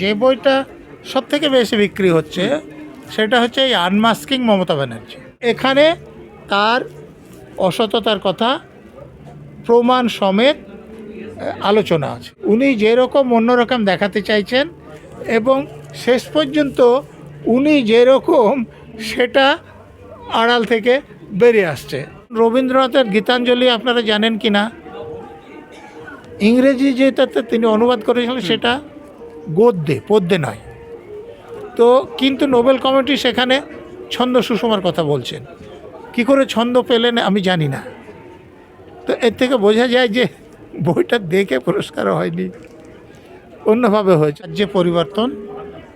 যে বইটা সব থেকে বেশি বিক্রি হচ্ছে, সেটা হচ্ছে এই আনমাস্কিং মমতা ব্যানার্জি। এখানে তার অসততার কথা, প্রমাণ সমেত আলোচনা আছে। উনি যেরকম অন্যরকম দেখাতে চাইছেন এবং শেষ পর্যন্ত উনি যেরকম সেটা আড়াল থেকে বেরিয়ে আসছে। রবীন্দ্রনাথের গীতাঞ্জলি আপনারা জানেন কি না ইংরেজি যেটাতে তিনি অনুবাদ করেছিলেন সেটা গদ্যে, পদ্যে নয়। তো কিন্তু নোবেল কমিটি সেখানে ছন্দ সুষমার কথা বলছেন। কি করে ছন্দ পেলেন আমি জানি না। তো এর থেকে বোঝা যায় যে বইটা দেখে পুরস্কার হয়নি। অন্যভাবে হয়েছে যে পরিবর্তন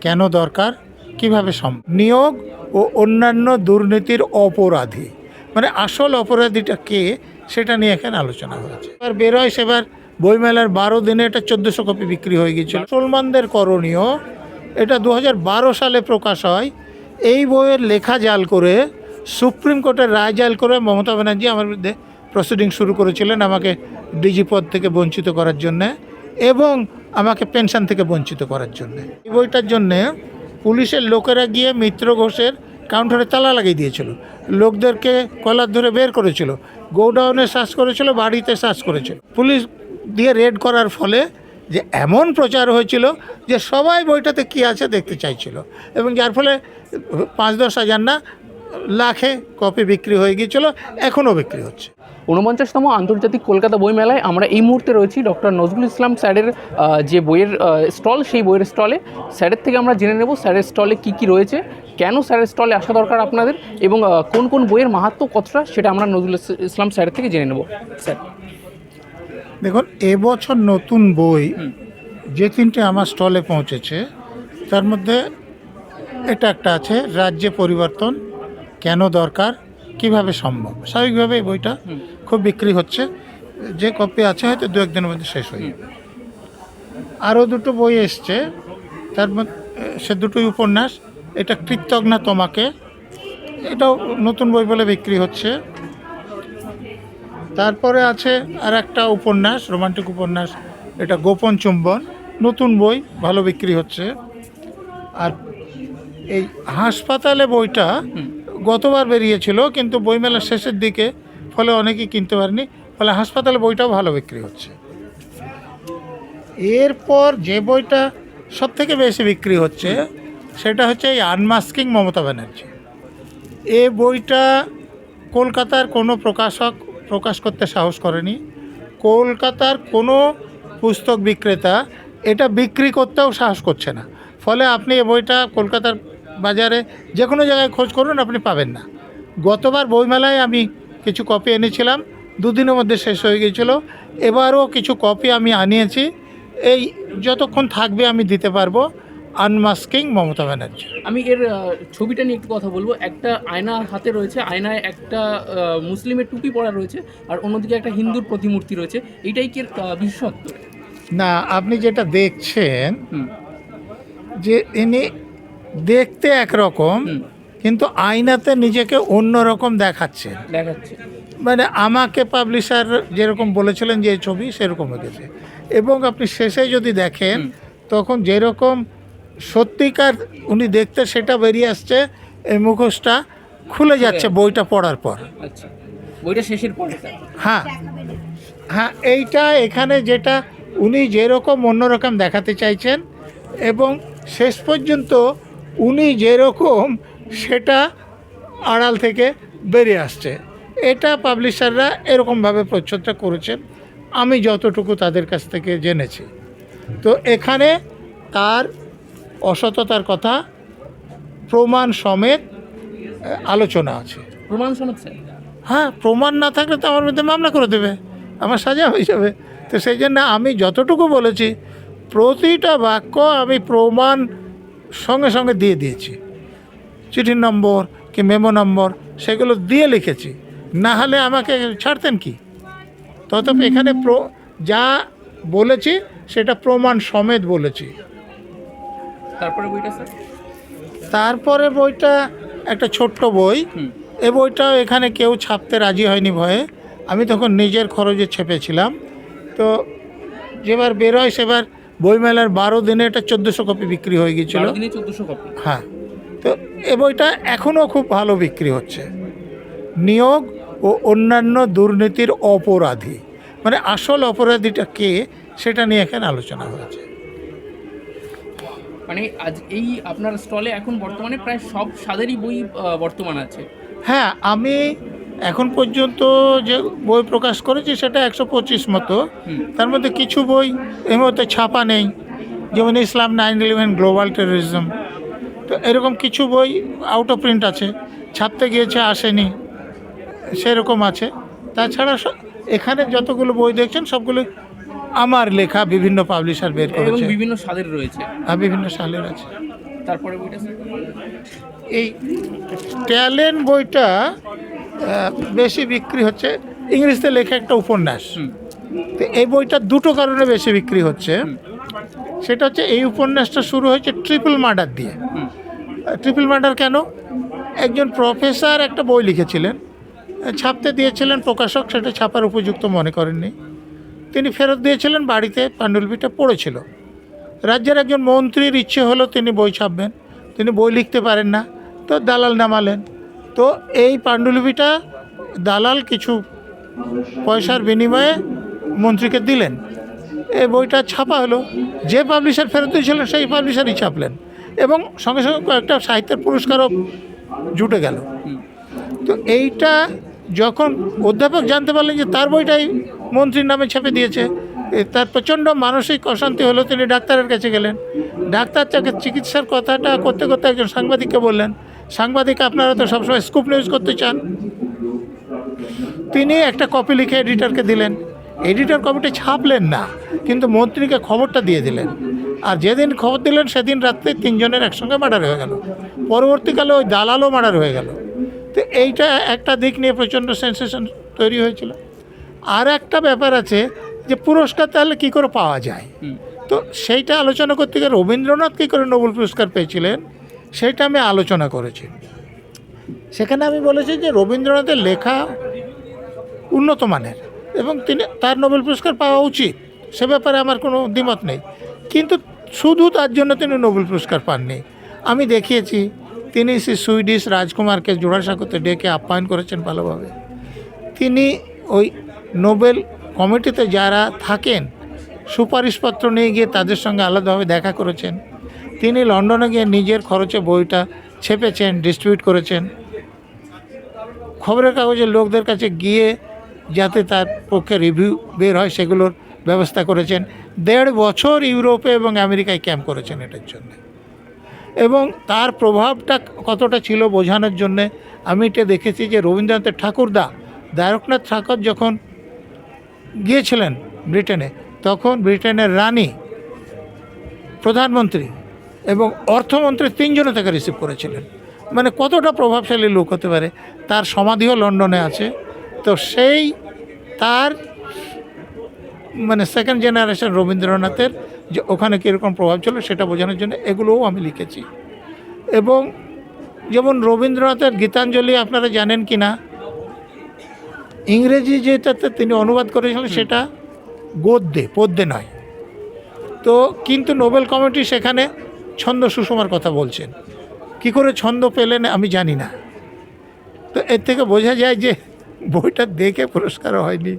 কেন দরকার, কীভাবে সম্ভব? নিয়োগ ও অন্যান্য দুর্নীতির অপরাধী। মানে আসল অপরাধীটা কে, সেটা নিয়ে এখানে আলোচনা হয়েছে। এবার বেরোয় সেবার বইমেলার বারো দিনে এটা চোদ্দোশো কপি বিক্রি হয়ে গিয়েছিল। মুসলমানদের করণীয়, এটা দু হাজার বারো সালে প্রকাশ হয়। এই বইয়ের লেখা জাল করে, সুপ্রিম কোর্টের রায় জাল করে মমতা ব্যানার্জি আমার বিরুদ্ধে প্রসিডিং শুরু করেছিলেন আমাকে ডিজি পদ থেকে বঞ্চিত করার জন্যে এবং আমাকে পেনশন থেকে বঞ্চিত করার জন্যে। এই বইটার জন্যে পুলিশের লোকেরা গিয়ে মিত্র ঘোষের কাউন্টারে তালা লাগিয়ে দিয়েছিল। লোকদেরকে কলার ধরে বের করেছিল, গোডাউনে শ্বাস করেছিল, বাড়িতে শ্বাস করেছিল। পুলিশ দিয়ে রেড করার ফলে যে এমন প্রচার হয়েছিল যে সবাই বইটাতে কী আছে দেখতে চাইছিল। এবং যার ফলে পাঁচ দশ হাজার না লাখে কপি বিক্রি হয়ে গিয়েছিল এখনও বিক্রি হচ্ছে। ঊনপঞ্চাশতম আন্তর্জাতিক কলকাতা বই মেলায় আমরা এই মুহূর্তে রয়েছি ডক্টর নজরুল ইসলাম স্যারের যে বইয়ের স্টল সেই বইয়ের স্টলে। স্যারের থেকে আমরা জেনে নেব স্যারের স্টলে কী কী রয়েছে কেন স্যারের স্টলে আসা দরকার আপনাদের এবং কোন কোন বইয়ের মাহাত্ম কতটা সেটা আমরা নজরুল ইস- ইসলাম স্যারের থেকে জেনে নেব। স্যার দেখুন এবছর নতুন বই যে তিনটে আমার স্টলে পৌঁছেছে তার মধ্যে এটা একটা আছে রাজ্যে পরিবর্তন কেন দরকার কীভাবে সম্ভব? স্বাভাবিকভাবে এই বইটা খুব বিক্রি হচ্ছে যে কপি আছে হয়তো দু একদিনের মধ্যে শেষ হয়ে যাবে। আরও দুটো বই এসছে তার মধ্যে সে দুটোই উপন্যাস এটা কৃতজ্ঞা তোমাকে এটাও নতুন বই বলে বিক্রি হচ্ছে। তারপরে আছে আর একটা উপন্যাস রোমান্টিক উপন্যাস এটা গোপন চুম্বন নতুন বই ভালো বিক্রি হচ্ছে। আর এই হাসপাতালে বইটা গতবার বেরিয়েছিল কিন্তু বইমেলার শেষের দিকে ফলে অনেকেই কিনতে পারেনি ফলে হাসপাতালে বইটাও ভালো বিক্রি হচ্ছে। এরপর যে বইটা সব থেকে বেশি বিক্রি হচ্ছে সেটা হচ্ছে এই আনমাস্কিং মমতা ব্যানার্জি। এ বইটা কলকাতার কোনো প্রকাশক প্রকাশ করতে সাহস করেনি। কলকাতার কোনো পুস্তক বিক্রেতা এটা বিক্রি করতেও সাহস করছে না। ফলে আপনি এ বইটা কলকাতার বাজারে যে কোনো জায়গায় খোঁজ করুন, আপনি পাবেন না। গতবার বইমেলায় আমি কিছু কপি এনেছিলাম, দুদিনের মধ্যে শেষ হয়ে গিয়েছিল। এবারও কিছু কপি আমি আনিয়েছি। এই যতক্ষণ থাকবে আমি দিতে পারব। আনমাস্কিং মমতা ব্যানার্জি। আমি এর ছবিটা নিয়ে একটু কথা বলব। একটা আয়না হাতে রয়েছে আয়নায় একটা মুসলিমের টুপি পরা রয়েছে আর অন্যদিকে একটা হিন্দুর প্রতিমূর্তি রয়েছে। এটাই কি এর বিশেষত্ব? না আপনি যেটা দেখছেন যে ইনি দেখতে একরকম কিন্তু আয়নাতে নিজেকে অন্য রকম দেখাচ্ছেন দেখাচ্ছে। মানে আমাকে পাবলিশার যেরকম বলেছিলেন যে এই ছবি সেরকম হয়ে গেছে। এবং আপনি শেষে যদি দেখেন তখন যেরকম সত্যিকার উনি দেখতে সেটা বেরিয়ে আসছে এই মুখোশটা খুলে যাচ্ছে বইটা পড়ার পর। আচ্ছা। বইটা শেষের পরে হ্যাঁ। হ্যাঁ এইটা এখানে যেটা উনি যেরকম অন্যরকম দেখাতে চাইছেন এবং শেষ পর্যন্ত উনি যেরকম সেটা আড়াল থেকে বেরিয়ে আসছে। এটা পাবলিশাররা এরকমভাবে প্রচ্ছদটা করেছেন আমি যতটুকু তাদের কাছ থেকে জেনেছি। তো এখানে তার অসততার কথা প্রমাণ সমেত আলোচনা আছে। প্রমাণ স্যার? হ্যাঁ প্রমাণ না থাকলে তো আমার মধ্যে মামলা করে দেবে আমার সাজা হয়ে যাবে। তো সেই জন্য আমি যতটুকু বলেছি প্রতিটা বাক্য আমি প্রমাণ সঙ্গে সঙ্গে দিয়ে দিয়েছি। চিঠির নম্বর কি মেমো নম্বর সেগুলো দিয়ে লিখেছি। না হলে আমাকে ছাড়তেন কি? তথাপি এখানে প্র যা বলেছি সেটা প্রমাণ সমেত বলেছি। তারপরে বইটা স্যার? তারপরে বইটা একটা ছোট্ট বই। এ বইটাও এখানে কেউ ছাপতে রাজি হয়নি ভয়ে। আমি তখন নিজের খরচে ছেপেছিলাম। তো যেবার বেরোয় সেবার বইমেলার বারো দিনে এটা চোদ্দোশো কপি বিক্রি হয়ে গিয়েছিল। চোদ্দোশো কপি? হ্যাঁ। তো এ বইটা এখনও খুব ভালো বিক্রি হচ্ছে। নিয়োগ ও অন্যান্য দুর্নীতির অপরাধী। মানে আসল অপরাধীটা কে সেটা নিয়ে এখানে আলোচনা হয়েছে। মানে আজ এই আপনার স্টলে এখন বর্তমানে প্রায় সব স্বাদেরই বই বর্তমান আছে। হ্যাঁ আমি এখন পর্যন্ত যে বই প্রকাশ করেছি সেটা একশো পঁচিশ মতো। তার মধ্যে কিছু বই এই মুহূর্তে ছাপা নেই। যেমন ইসলাম নাইন ইলেভেন গ্লোবাল টেরোরিজম। তো এরকম কিছু বই আউট অফ প্রিন্ট আছে। ছাপতে গিয়েছে আসেনি। সেরকম আছে। তাছাড়া এখানে যতগুলো বই দেখছেন সবগুলো আমার লেখা বিভিন্ন পাবলিশার বের করেছে। বিভিন্ন স্বাদের রয়েছে। আর বিভিন্ন সালের আছে। তারপরে বইটা এই ট্যালেন্ট বইটা বেশি বিক্রি হচ্ছে। ইংরেজিতে লেখা একটা উপন্যাস। তো এই বইটা দুটো কারণে বেশি বিক্রি হচ্ছে। সেটা হচ্ছে এই উপন্যাসটা শুরু হয়েছে ট্রিপল মার্ডার দিয়ে। ট্রিপল মার্ডার কেন? একজন প্রফেসর একটা বই লিখেছিলেন। ছাপতে দিয়েছিলেন প্রকাশক সেটা ছাপার উপযুক্ত মনে করেননি। তিনি ফেরত দিয়েছিলেন, বাড়িতে পাণ্ডুলিপিটা পড়েছিল। রাজ্যের একজন মন্ত্রীর ইচ্ছে হলো তিনি বই ছাপবেন। তিনি বই লিখতে পারেন না, তো দালাল নামালেন। তো এই পাণ্ডুলিপিটা দালাল কিছু পয়সার বিনিময়ে মন্ত্রীকে দিলেন। এই বইটা ছাপা হলো। যে পাবলিশার ফেরত দিয়েছিলেন, সেই পাবলিশারই ছাপলেন এবং সঙ্গে সঙ্গে কয়েকটা সাহিত্যের পুরস্কারও জুটে গেল। তো এইটা যখন অধ্যাপক জানতে পারলেন যে তার বইটাই মন্ত্রীর নামে ছেপে দিয়েছে। তার প্রচণ্ড মানসিক অশান্তি হলো, তিনি ডাক্তারের কাছে গেলেন। ডাক্তার তাকে চিকিৎসার কথাটা করতে করতে একজন সাংবাদিককে বললেন, সাংবাদিক, আপনারা তো সবসময় স্কুপ নিউজ করতে চান। তিনি একটা কপি লিখে এডিটরকে দিলেন। এডিটর কপিটা ছাপলেন না, কিন্তু মন্ত্রীকে খবরটা দিয়ে দিলেন। আর যেদিন খবর দিলেন, সেদিন রাত্রে তিনজনের একসঙ্গে মার্ডার হয়ে গেল। পরবর্তীকালে ওই দালালও মার্ডার হয়ে গেল। তো এইটা একটা দিক নিয়ে প্রচণ্ড সেন্সেশন তৈরি হয়েছিল। আর একটা ব্যাপার আছে যে পুরস্কার তাহলে কী করে পাওয়া যায়? তো সেইটা আলোচনা করতে গিয়ে রবীন্দ্রনাথ কী করে নোবেল পুরস্কার পেয়েছিলেন? সেইটা আমি আলোচনা করেছি। সেখানে আমি বলেছি যে রবীন্দ্রনাথের লেখা উন্নত মানের এবং তিনি তার নোবেল পুরস্কার পাওয়া উচিত। সে ব্যাপারে আমার কোনো দ্বিমত নেই। কিন্তু শুধু তার জন্য তিনি নোবেল পুরস্কার পাননি। আমি দেখিয়েছি তিনি সে সুইডিশ রাজকুমারকে জোড়াসাঁকোতে ডেকে আপ্যায়ন করেছেন ভালোভাবে। তিনি ওই নোবেল কমিটিতে যারা থাকেন, সুপারিশপত্র নিয়ে গিয়ে তাদের সঙ্গে আলাদাভাবে দেখা করেছেন। তিনি লন্ডনে গিয়ে নিজের খরচে বইটা ছেপেছেন ডিস্ট্রিবিউট করেছেন। খবরের কাগজের লোকদের কাছে গিয়ে যাতে তার পক্ষে রিভিউ বের হয়, সেগুলোর ব্যবস্থা করেছেন। দেড় বছর ইউরোপে এবং আমেরিকায় ক্যাম্প করেছেন এটার জন্য। এবং তার প্রভাবটা কতটা ছিল বোঝানোর জন্যে আমি এটা দেখেছি যে রবীন্দ্রনাথের ঠাকুরদা, দ্বারকনাথ ঠাকুর যখন গিয়েছিলেন ব্রিটেনে, তখন ব্রিটেনের রানী, প্রধানমন্ত্রী এবং অর্থমন্ত্রী তিনজনে তাকে রিসিভ করেছিলেন। মানে কতটা প্রভাবশালী লোক হতে পারে, তার সমাধিও লন্ডনে আছে। তো সেই তার মানে সেকেন্ড জেনারেশন রবীন্দ্রনাথের যে ওখানে কীরকম প্রভাব ছিল সেটা বোঝানোর জন্য এগুলোও আমি লিখেছি। এবং যেমন রবীন্দ্রনাথের গীতাঞ্জলি আপনারা জানেন কি না ইংরেজি যেটাতে তিনি অনুবাদ করেছিলেন সেটা গদ্যে পদ্যে নয়। তো কিন্তু নোবেল কমিটি সেখানে ছন্দ সুষমার কথা বলছেন। কি করে ছন্দ পেলেন আমি জানি না। তো এর থেকে বোঝা যায় যে বইটা দেখে পুরস্কারও হয়নি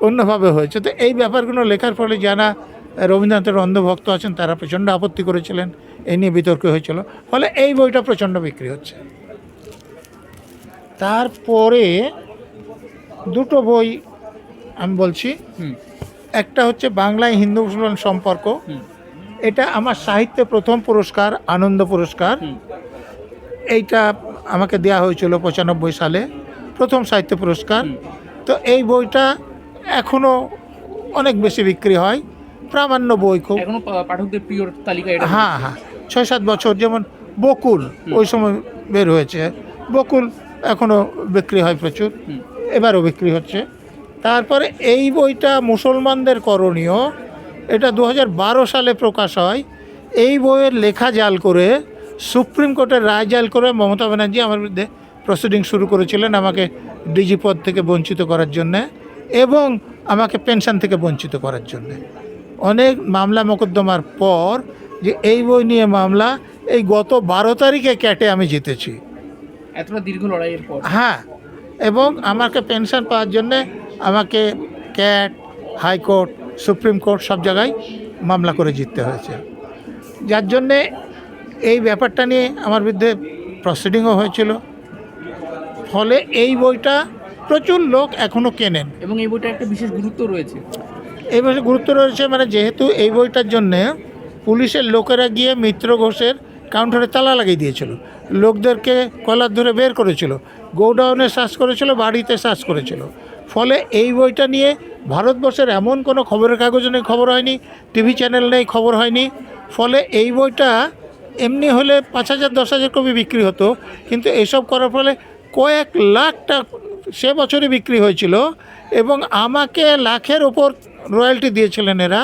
অন্যভাবে হয়েছে। তো এই ব্যাপারগুলো লেখার ফলে যারা রবীন্দ্রনাথের অন্ধভক্ত আছেন তারা প্রচণ্ড আপত্তি করেছিলেন। এই নিয়ে বিতর্ক হয়েছিল। ফলে এই বইটা প্রচণ্ড বিক্রি হচ্ছে। তারপরে দুটো বই আমি বলছি। একটা হচ্ছে বাংলায় হিন্দু মুসলমান সম্পর্ক। এটা আমার সাহিত্যে প্রথম পুরস্কার আনন্দ পুরস্কার। এইটা আমাকে দেওয়া হয়েছিল পঁচানব্বই সালে প্রথম সাহিত্য পুরস্কার। তো এই বইটা এখনও অনেক বেশি বিক্রি হয় প্রামাণ্য বই খুব। পাঠকদের প্রিয় তালিকা হ্যাঁ হ্যাঁ। ছয় সাত বছর যেমন বকুল ওই সময় বের হয়েছে। বকুল এখনও বিক্রি হয় প্রচুর। এবারও বিক্রি হচ্ছে। তারপরে এই বইটা মুসলমানদের করণীয়। এটা দু হাজার বারো সালে প্রকাশ হয়। এই বইয়ের লেখা জাল করে সুপ্রিম কোর্টের রায় জাল করে মমতা ব্যানার্জি আমার বিরুদ্ধে প্রসিডিং শুরু করেছিলেন আমাকে ডিজি পদ থেকে বঞ্চিত করার জন্যে এবং আমাকে পেনশন থেকে বঞ্চিত করার জন্যে। অনেক মামলা মোকদ্দমার পর যে এই বই নিয়ে মামলা এই গত বারো তারিখে ক্যাটে আমি জিতেছি। এতটা দীর্ঘ লড়াইয়ের পর। হ্যাঁ এবং আমাকে পেনশন পাওয়ার জন্যে আমাকে ক্যাট হাইকোর্ট সুপ্রিম কোর্ট সব জায়গায় মামলা করে জিততে হয়েছে। যার জন্যে এই ব্যাপারটা নিয়ে আমার বিরুদ্ধে প্রসিডিংও হয়েছিল। ফলে এই বইটা প্রচুর লোক এখনও কেনেন। এবং এই বইটা একটা বিশেষ গুরুত্ব রয়েছে। এই বছর গুরুত্ব রয়েছে মানে যেহেতু এই বইটার জন্যে পুলিশের লোকেরা গিয়ে মিত্র ঘোষের কাউন্টারে তালা লাগিয়ে দিয়েছিল। লোকদেরকে কলার ধরে বের করেছিল। গোডাউনে সার্চ করেছিল, বাড়িতে সার্চ করেছিল। ফলে এই বইটা নিয়ে ভারতবর্ষের এমন কোনো খবরের কাগজ নেই, খবর হয়নি, টিভি চ্যানেল নেই, খবর হয়নি। ফলে এই বইটা এমনি হলে পাঁচ হাজার, দশ হাজার কপি বিক্রি হতো। কিন্তু এসব করার ফলে কয়েক লাখ টাকা সে বছরই বিক্রি হয়েছিল এবং আমাকে লাখের ওপর রয়্যালটি দিয়েছিলেন এরা।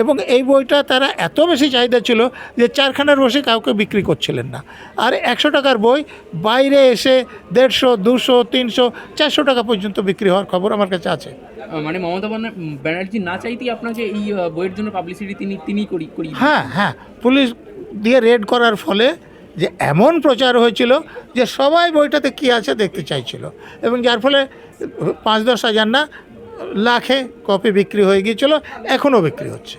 এবং এই বইটা তারা এত বেশি চাহিদা ছিল যে চারখানার বসে কাউকে বিক্রি করছিলেন না। আর একশো টাকার বই বাইরে এসে দেড়শো দুশো তিনশো চারশো টাকা পর্যন্ত বিক্রি হওয়ার খবর আমার কাছে আছে। মানে মমতা ব্যানার্জি না চাইতেই আপনাকে এই বইয়ের জন্য পাবলিসিটি তিনি তিনিই করি করি হ্যাঁ হ্যাঁ পুলিশ দিয়ে রেড করার ফলে যে এমন প্রচার হয়েছিল যে সবাই বইটাতে কী আছে দেখতে চাইছিল। এবং যার ফলে পাঁচ দশ হাজার না লাখে কপি বিক্রি হয়ে গিয়েছিল এখনও বিক্রি হচ্ছে।